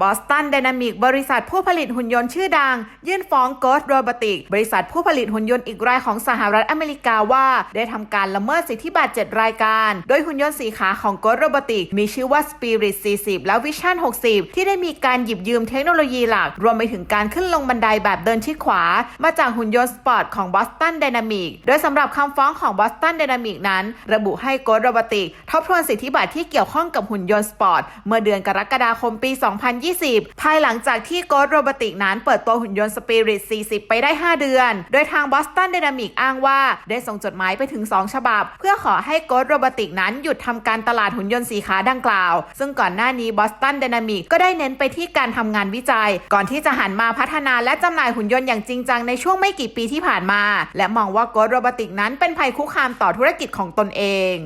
บอสตัน d y นามิกบริษัทผู้ผลิตหุ่นยนต์ชื่อดัง ยื่นฟ้อง Ghost Robotics บริษัทผู้ผลิตหุ่นยนต์อีกรายของสหรัฐอเมริกาว่า ได้ทำการละเมิดสิทธิบัตร7รายการ โดยหุ่นยนต์สีขาของ Ghost Robotics มีชื่อว่า Spirit 40 และ Vision 60 ที่ได้มีการหยิบยืมเทคโนโลยีหลัก รวมไปถึงการขึ้นลงบันไดแบบเดินชิดขวา มาจากหุ่นยนต์สปอร์ตของ Boston Dynamics โดยสำหรับคำฟ้องของ Boston Dynamics นั้น ระบุให้ Ghost Robotics ทบทวนสิทธิบัตรที่เกี่ยวข้องกับหุ่นยนต์สปอร์ตเมื่อเดือนกรกฎาคมปี 2020ภายหลังจากที่ Ghost Robotics นั้นเปิดตัวหุ่นยนต์ Spirit 40 ไปได้ 5 เดือน โดยทาง Boston Dynamics อ้างว่า ได้ส่งจดหมายไปถึง 2 ฉบับ เพื่อขอให้ Ghost Robotics นั้นหยุดทำการตลาดหุ่นยนต์สีขาดังกล่าว ซึ่งก่อนหน้านี้ Boston Dynamics ก็ได้เน้นไปที่การทำงานวิจัย ก่อนที่จะหันมาพัฒนาและจำหน่ายหุ่นยนต์อย่างจริงจังในช่วงไม่กี่ปีที่ผ่านมา และมองว่า Ghost Robotics นั้นเป็นภัยคุกคามต่อธุรกิจของตนเอง